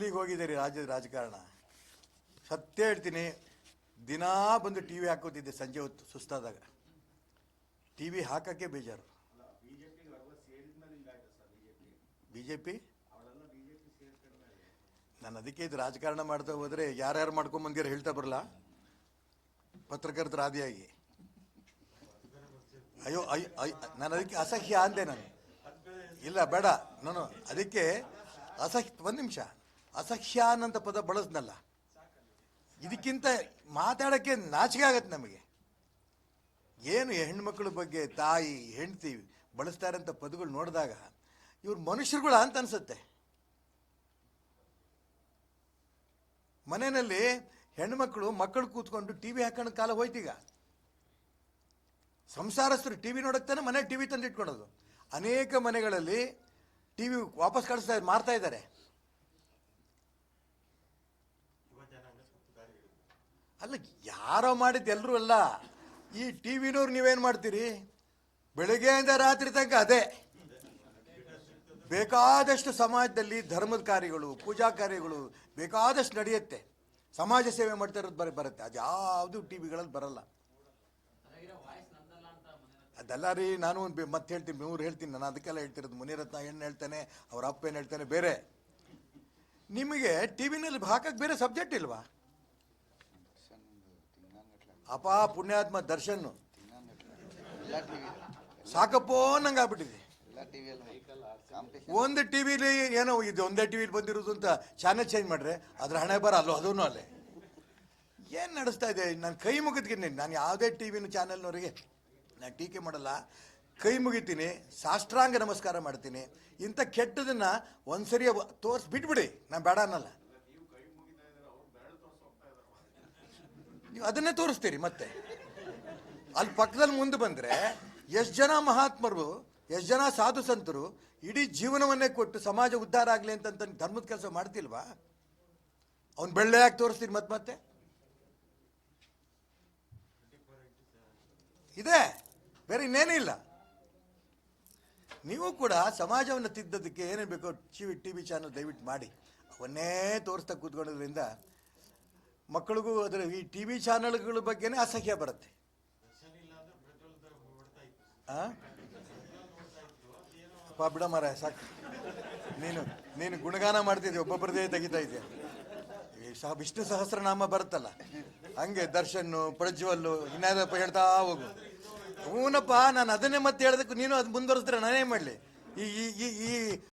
ಎಲ್ಲಿಗೆ ಹೋಗಿದ್ದೀರಿ ರಾಜ್ಯದ ರಾಜಕಾರಣ. ಸತ್ಯ ಹೇಳ್ತೀನಿ, ದಿನಾ ಬಂದು ಟಿ ವಿ ಹಾಕೋತಿದ್ದೆ ಸಂಜೆ ಹೊತ್ತು, ಸುಸ್ತಾದಾಗ. ಟಿ ವಿ ಹಾಕೋಕ್ಕೆ ಬೇಜಾರು. ಬಿ ಜೆ ಪಿ ನಾನು ಅದಕ್ಕೆ ಇದು ರಾಜಕಾರಣ ಮಾಡ್ತಾ ಹೋದರೆ ಯಾರ್ಯಾರು ಮಾಡ್ಕೊಂಬಂದಿರ ಹೇಳ್ತಾ ಬರಲ್ಲ. ಪತ್ರಕರ್ತರ ಆದಿಯಾಗಿ. ಅಯ್ಯೋ ಅಯ್ಯೋ ಅಯ್ಯೋ, ನಾನು ಅದಕ್ಕೆ ಅಸಹ್ಯ ಅಂದೆ ನಾನು. ಇಲ್ಲ, ಬೇಡ ನಾನು ಅದಕ್ಕೆ ಅಸಹ್ಯ, ಒಂದು ನಿಮಿಷ. ಅಸಹ್ಯ ಅಂತ ಪದ ಬಳಸ್ನಲ್ಲ. ಇದಕ್ಕಿಂತ ಮಾತಾಡೋಕ್ಕೆ ನಾಚಿಕೆ ಆಗತ್ತೆ ನಮಗೆ. ಏನು ಹೆಣ್ಮಕ್ಳ ಬಗ್ಗೆ ತಾಯಿ, ಹೆಂಡತಿ ಬಳಸ್ತಾರಂಥ ಪದಗಳು ನೋಡಿದಾಗ ಇವ್ರು ಮನುಷ್ಯರುಗಳ ಅಂತ ಅನ್ಸುತ್ತೆ. ಮನೆಯಲ್ಲಿ ಹೆಣ್ಮಕ್ಳು ಮಕ್ಕಳು ಕೂತ್ಕೊಂಡು ಟಿ ವಿ ಹಾಕೊಂಡು ಕಾಲ ಹೋಯ್ತೀಗ? ಸಂಸಾರಸ್ಥರು ಟಿ ವಿ ನೋಡಕ್ತಾನೆ ಮನೆ ಟಿ ವಿ ತಂದಿಟ್ಕೊಳೋದು. ಅನೇಕ ಮನೆಗಳಲ್ಲಿ ಟಿ ವಿ ವಾಪಸ್ ಕಳಿಸ್ತಾ ಮಾರ್ತಾ ಇದ್ದಾರೆ. ಅಲ್ಲ, ಯಾರೋ ಮಾಡಿದ್ದು ಎಲ್ಲರೂ ಅಲ್ಲ. ಈ ಟಿ ವಿನವ್ರು ನೀವೇನು ಮಾಡ್ತೀರಿ? ಬೆಳಗ್ಗೆಯಿಂದ ರಾತ್ರಿ ತನಕ ಅದೇ. ಬೇಕಾದಷ್ಟು ಸಮಾಜದಲ್ಲಿ ಧರ್ಮದ ಕಾರ್ಯಗಳು, ಪೂಜಾ ಕಾರ್ಯಗಳು ಬೇಕಾದಷ್ಟು ನಡೆಯುತ್ತೆ. ಸಮಾಜ ಸೇವೆ ಮಾಡ್ತಾ ಇರೋದು ಬರೀ ಬರುತ್ತೆ. ಅದು ಯಾವುದು ಟಿ ವಿಗಳಲ್ಲಿ ಬರಲ್ಲ. ಅದೆಲ್ಲ ರೀ, ನಾನು ಮತ್ತೆ ಹೇಳ್ತೀನಿ ಮೂರು ಹೇಳ್ತೀನಿ. ನಾನು ಅದಕ್ಕೆಲ್ಲ ಹೇಳ್ತಿರೋದು. ಮುನಿರತ್ನ ಏನು ಹೇಳ್ತಾನೆ, ಅವ್ರ ಅಪ್ಪ ಏನು ಹೇಳ್ತಾನೆ, ಬೇರೆ. ನಿಮಗೆ ಟಿ ವಿನಲ್ಲಿ ಹಾಕಕ್ಕೆ ಬೇರೆ ಸಬ್ಜೆಕ್ಟ್ ಇಲ್ವಾ? ಅಪ ಪುಣ್ಯಾತ್ಮ ದರ್ಶನ್. ಸಾಕಪ್ಪೋ ನಂಗೆ ಆಗ್ಬಿಟ್ಟಿದೆ ಒಂದು ಟಿ ವಿಲಿ ಏನೋ ಇದು ಒಂದೇ ಟಿ ವಿಲಿ ಬಂದಿರೋದು ಅಂತ ಚಾನೆಲ್ ಚೇಂಜ್ ಮಾಡ್ರೆ, ಅದ್ರ ಹಣೆ ಬರ ಅಲ್ಲೋ ಅದೂ ಅಲ್ಲೇ. ಏನು ನಡೆಸ್ತಾ ಇದೆ? ನಾನು ಕೈ ಮುಗಿದ್ಕಿನಿ ನಾನು ಯಾವುದೇ ಟಿ ವಿನ ಚಾನೆಲ್ನವರಿಗೆ ನಾನು ಟೀಕೆ ಮಾಡಲ್ಲ. ಕೈ ಮುಗಿತೀನಿ, ಸಾಷ್ಟಾಂಗ ನಮಸ್ಕಾರ ಮಾಡ್ತೀನಿ. ಇಂಥ ಕೆಟ್ಟದನ್ನ ಒಂದ್ಸರಿ ಸರಿ ಬಿಟ್ಬಿಡಿ ನಾನು ಬೇಡ ಅನ್ನಲ್ಲ. ನೀವು ಅದನ್ನೇ ತೋರಿಸ್ತೀರಿ ಮತ್ತೆ. ಅಲ್ಲಿ ಪಕ್ಕದಲ್ಲಿ ಮುಂದೆ ಬಂದರೆ ಎಷ್ಟು ಜನ ಮಹಾತ್ಮರು, ಎಷ್ಟು ಜನ ಸಾಧು ಸಂತರು ಇಡೀ ಜೀವನವನ್ನೇ ಕೊಟ್ಟು ಸಮಾಜ ಉದ್ಧಾರ ಆಗಲಿ ಅಂತ ಧರ್ಮದ ಕೆಲಸ ಮಾಡ್ತಿಲ್ವಾ? ಅವ್ನು ಬೆಳ್ಳೆ ಯಾಕೆ ತೋರಿಸ್ತೀರಿ ಮತ್ತೆ ಮತ್ತೆ? ಇದೆ. ಬೇರೆ ಇನ್ನೇನಿಲ್ಲ ನೀವು ಕೂಡ ಸಮಾಜವನ್ನು ತಿದ್ದದಕ್ಕೆ ಏನೇನು ಬೇಕೋ T V T V channel ದಯವಿಟ್ಟು ಮಾಡಿ. ಅವನ್ನೇ ತೋರಿಸ್ತಾ ಕೂತ್ಕೊಳ್ಳೋದ್ರಿಂದ ಮಕ್ಕಳಿಗೂ ಅದರ ಈ ಟಿ ವಿ ಚಾನಲ್ಗಳ ಬಗ್ಗೆನೇ ಅಸಹ್ಯ ಬರುತ್ತೆ. ಹಾಂ ಬಿಡ ಮರ ಸಾಕು. ನೀನು ನೀನು ಗುಣಗಾನ ಮಾಡ್ತಿದ್ದೆ ಒಬ್ಬೊಬ್ಬರದೇ ತೆಗಿತಾ ಇದೆಯಾ? ಸಹ ವಿಷ್ಣು ಸಹಸ್ರನಾಮ ಬರುತ್ತಲ್ಲ, ಹಂಗೆ ದರ್ಶನ್ನು, ಪ್ರಜ್ವಲ್ಲು ಇನ್ಯಾರಪ್ಪ ಹೇಳ್ತಾ ಹೋಗು. ಹೂನಪ್ಪ, ನಾನು ಅದನ್ನೇ ಮತ್ತೆ ಹೇಳೋದಕ್ಕೆ ನೀನು ಅದು ಮುಂದುವರೆಸಿದ್ರೆ ನಾನೇ ಮಾಡಲಿ? ಈ ಈ ಈ